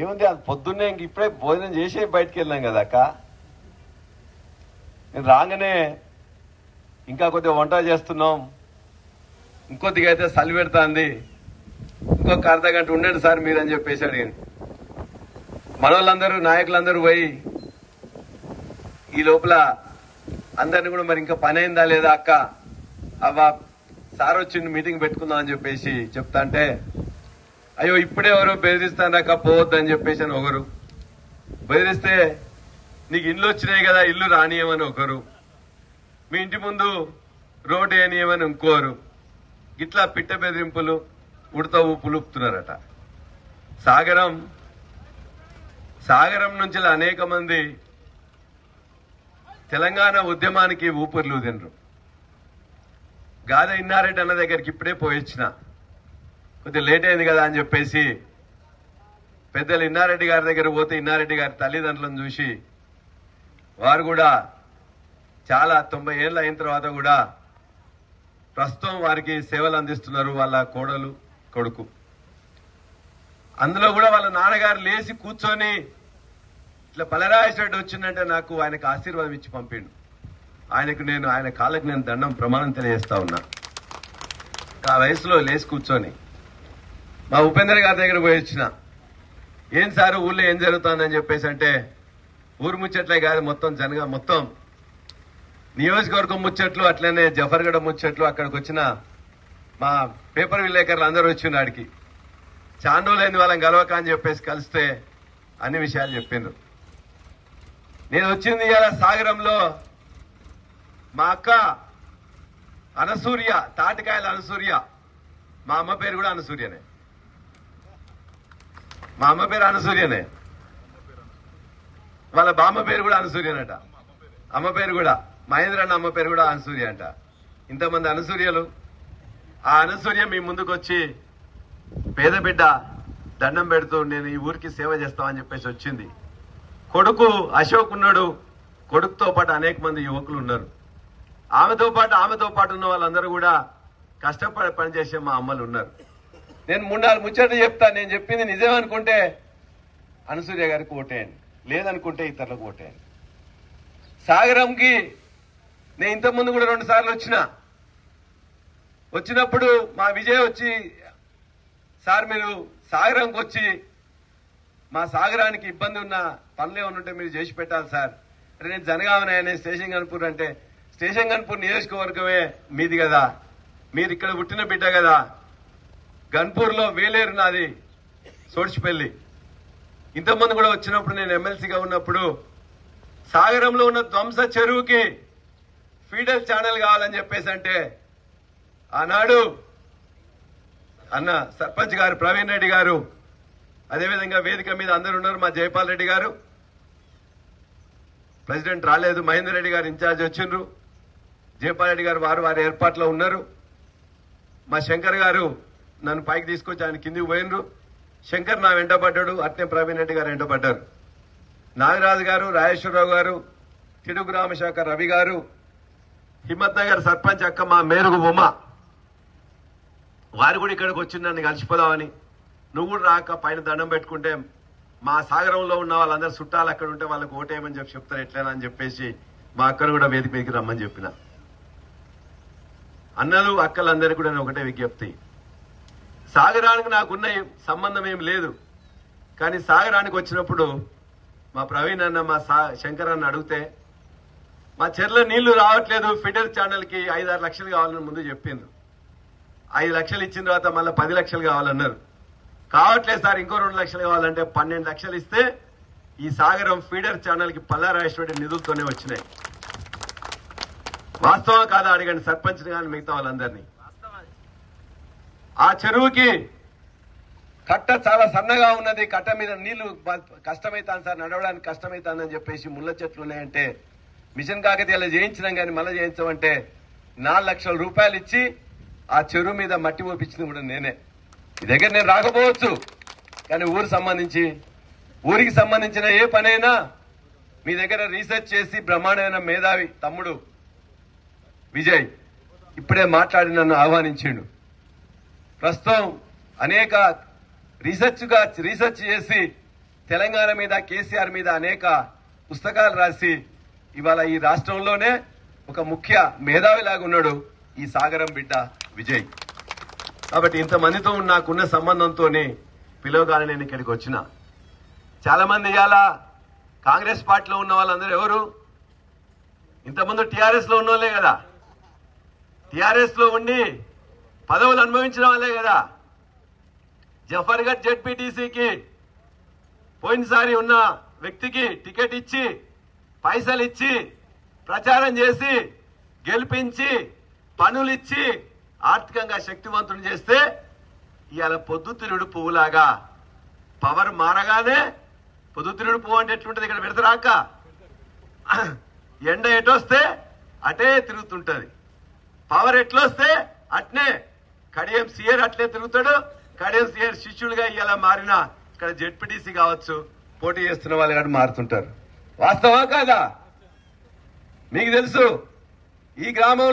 ఏముంది అది పొద్దున్నే ఇంక ఇప్పుడే భోజనం చేసి బయటికి వెళ్ళాం కదా అక్క. నేను రాగానే ఇంకా కొద్దిగా వంట చేస్తున్నాం. ఇంకొద్దిగా అయితే సలి పెడుతుంది. ఇంకొక అర్ధ గంట ఉండండి సార్ మీరు అని చెప్పేసి అడిగాను. మనోళ్ళందరూ నాయకులందరూ పోయి ఈ లోపల అందరిని కూడా మరి ఇంకా పని అయిందా లేదా అక్క? అవ్వ సార్ వచ్చిండు మీటింగ్ పెట్టుకుందాం అని చెప్పేసి చెప్తా అంటే అయ్యో ఇప్పుడే ఎవరో బెదిరిస్తానక్క పోవద్దని చెప్పేసి అని ఒకరు. బెదిరిస్తే నీకు ఇల్లు వచ్చినాయి కదా ఇల్లు రానియమని ఒకరు. మీ ఇంటి ముందు రోడ్డు వేయనియమని ఇంకోరు. ఇట్లా పిట్ట బెదిరింపులు ఉడత ఊపులుపుతున్నారట సాగరం సాగరం నుంచి అనేక మంది తెలంగాణ ఉద్యమానికి ఊపిర్లు తినరు గాథ ఇన్నారెడ్డి అన్న దగ్గరికి ఇప్పుడే పోయొచ్చిన కొద్దిగా లేట్ అయింది కదా అని చెప్పేసి పెద్దలు ఇన్నారెడ్డి గారి దగ్గర పోతే ఇన్నారెడ్డి గారి తల్లిదండ్రులను చూసి వారు కూడా చాలా తొంభై ఏళ్ళు అయిన తర్వాత కూడా ప్రస్తుతం వారికి సేవలు అందిస్తున్నారు వాళ్ళ కోడలు కొడుకు. అందులో కూడా వాళ్ళ నాన్నగారు లేచి కూర్చొని ఇట్లా బలరాజరెడ్డి వచ్చిందంటే నాకు ఆయనకు ఆశీర్వాదం ఇచ్చి పంపిండు. ఆయనకు నేను ఆయన కాళ్ళకు నేను దండం ప్రమాణం తెలియజేస్తా ఉన్నా. ఆ వయసులో లేచి కూర్చొని మా ఉపేంద్ర గారి దగ్గర పోయి వచ్చిన. ఏం సార్ ఊళ్ళో ఏం జరుగుతుందని చెప్పేసి అంటే ఊరు ముచ్చట్లే కాదు మొత్తం జనగా మొత్తం. నియోజకవర్గం ముచ్చట్లు అట్లనే జఫర్గఢ ముచ్చట్లు అక్కడికి వచ్చిన మా పేపర్ విలేకరులు అందరూ వచ్చిన ఆడికి. లేని వాళ్ళని గలవక అని చెప్పేసి కలిస్తే అన్ని విషయాలు చెప్పిండ్రు. నేను వచ్చింది ఇలా సాగరంలో మా అక్క అనసూర్య తాటికాయల అనసూర్య. మా అమ్మ పేరు కూడా అనసూర్యనే. మా అమ్మ పేరు అనసూర్యనే వాళ్ళ బామ్మ పేరు కూడా అనసూర్యనట అమ్మ పేరు కూడా మహేంద్ర అన్న అమ్మ పేరు కూడా అనసూర్య అంట ఇంతమంది అనసూర్యలు ఆ అనసూర్య మీ ముందుకు వచ్చి పేద బిడ్డ దండం పెడుతూ నేను ఈ ఊరికి సేవ చేస్తామని చెప్పేసి వచ్చింది. కొడుకు అశోక్ ఉన్నాడు. కొడుకుతో పాటు అనేక మంది యువకులు ఉన్నారు. ఆమెతో పాటు ఆమెతో పాటు ఉన్న వాళ్ళందరూ కూడా కష్టపడి పనిచేసే మా అమ్మలు ఉన్నారు. నేను మూడు నాలుగు ముచ్చట్లు చెప్తాను నేను చెప్పింది నిజం అనుకుంటే అనసూర్య గారికి ఓటేయండి. లేదనుకుంటే ఇతరులకు ఓటేయండి. సాగరంకి నేను ఇంతకుముందు కూడా రెండు సార్లు వచ్చిన. వచ్చినప్పుడు మా విజయ్ వచ్చి సార్ మీరు సాగరంకి వచ్చి మా సాగరానికి ఇబ్బంది ఉన్న పనులు ఏమైనా ఉంటే మీరు చేసి పెట్టాలి సార్. అంటే నేను జనగామనే స్టేషన్ కనుపూర్ అంటే స్టేషన్ కనుపూర్ నియోజకవర్గమే మీది కదా. మీరు ఇక్కడ పుట్టిన బిడ్డ కదా. గన్పూర్లో వేలేరు నాది సోడ్చిపల్లి. ఇంతకుముందు కూడా వచ్చినప్పుడు నేను ఎమ్మెల్సీగా ఉన్నప్పుడు సాగరంలో ఉన్న ధ్వంస చెరువుకి ఫీడర్ ఛానల్ కావాలని చెప్పేసి అంటే ఆనాడు అన్న సర్పంచ్ గారు ప్రవీణ్ రెడ్డి గారు అదేవిధంగా వేదిక మీద అందరు ఉన్నారు మా జయపాల్ రెడ్డి గారు. ప్రెసిడెంట్ రాలేదు మహేందర్ రెడ్డి గారు ఇన్ఛార్జ్ వచ్చిండ్రు. జయపాల్ రెడ్డి గారు వారు వారి ఏర్పాట్లో ఉన్నారు. మా శంకర్ గారు నన్ను పైకి తీసుకొచ్చి ఆయన కిందికి పోయినరు. శంకర్ నా వెంట పడ్డాడు. అట్నే ప్రవీణ్ రెడ్డి గారు వెంట పడ్డారు. నాగరాజు గారు రాజేశ్వరరావు గారు తిడుగు రామశాఖ రవి గారు హిమ్మత్ నగర్ సర్పంచ్ అక్క మా మేరుగు బొమ్మ. వారు కూడా ఇక్కడికి వచ్చి నన్ను కలిసిపోదామని. నువ్వు కూడా రాక పైన దండం పెట్టుకుంటే మా సాగరంలో ఉన్న వాళ్ళందరూ చుట్టాలు అక్కడ ఉంటే వాళ్ళకి ఓటేయమని చెప్పి చెప్తారు. ఎట్లైనా అని చెప్పేసి మా అక్కను కూడా వేదిక మీదకి రమ్మని చెప్పిన. అన్నలు అక్కలందరికీ కూడా నేను ఒకటే విజ్ఞప్తి. సాగరానికి నాకున్న సంబంధం ఏం లేదు. కానీ సాగరానికి వచ్చినప్పుడు మా ప్రవీణ్ అన్న మా సా శంకర్ అన్న అడిగితే మా చెర్ల నీళ్ళు రావట్లేదు ఫిడర్ ఛానల్కి ఐదు ఆరు లక్షలు కావాలని ముందు చెప్పిండ్రు ఐదు లక్షలు ఇచ్చిన తర్వాత మళ్ళీ పది లక్షలు కావాలన్నారు. కావట్లేదు సార్ ఇంకో రెండు లక్షలు కావాలంటే పన్నెండు లక్షలు ఇస్తే ఈ సాగరం ఫీడర్ ఛానల్కి పల్లారాజేశ్వరి నిధులతోనే వచ్చినాయి. వాస్తవం కాదా అడగండి సర్పంచ్ కానీ మిగతా వాళ్ళందరినీ. ఆ చెరువుకి కట్ట చాలా సన్నగా ఉన్నది. కట్ట మీద నీళ్ళు కష్టమైతాను సార్ నడవడానికి కష్టమైతానని చెప్పేసి ముళ్ళ చెట్లు ఉన్నాయంటే మిషన్ కాకతీయాలు చేయించినాం కానీ మళ్ళీ చేయించమంటే నాలుగు లక్షల రూపాయలు ఇచ్చి ఆ చెరువు మీద మట్టి పోపించింది కూడా నేనే. ఈ దగ్గర నేను రాకపోవచ్చు కానీ ఊరు సంబంధించి ఊరికి సంబంధించిన ఏ పనైనా మీ దగ్గర రీసెర్చ్ చేసి బ్రహ్మాండమైన మేధావి తమ్ముడు విజయ్ ఇప్పుడే మాట్లాడి నన్ను ఆహ్వానించిండు. ప్రస్తుతం అనేక రీసెర్చ్గా రీసెర్చ్ చేసి తెలంగాణ మీద కేసీఆర్ మీద అనేక పుస్తకాలు రాసి ఇవాళ ఈ రాష్ట్రంలోనే ఒక ముఖ్య మేధావిలాగా ఉన్నాడు ఈ సాగరం బిడ్డ విజయ్. కాబట్టి ఇంతమందితో నాకున్న సంబంధంతో పిలవగానే నేను ఇక్కడికి వచ్చిన. చాలా మంది ఇవాళ కాంగ్రెస్ పార్టీలో ఉన్న వాళ్ళందరూ ఎవరు? ఇంతకుముందు టీఆర్ఎస్లో లో ఉన్న కదా. టీఆర్ఎస్లో ఉండి పదవులు అనుభవించిన వాళ్ళే కదా. జఫర్గఢ్ జెడ్పీటీసీకి పోయినసారి ఉన్న వ్యక్తికి టికెట్ ఇచ్చి పైసలు ఇచ్చి ప్రచారం చేసి గెలిపించి పనులు ఇచ్చి ఆర్థికంగా శక్తివంతులు చేస్తే ఇవాళ పొద్దుతిరుడు పువ్వులాగా పవర్ మారగానే పొద్దుతిరుడు పువ్వు అంటే ఎట్లుంటుంది ఇక్కడ పెడతారాక ఎండ ఎటొస్తే అటే తిరుగుతుంటది. పవర్ ఎట్లొస్తే అట్నే కడియం సీఎర్ అట్లే తిరుగుతాడు. కడియం సీఎర్ శిష్యుడిగా ఇలా మారినా ఇక్కడ జెడ్పీటీసీ కావచ్చు. పోటీ చేస్తున్న వాళ్ళు కానీ మారుతుంటారు. వాస్తవా కాదా? మీకు తెలుసు ఈ గ్రామంలో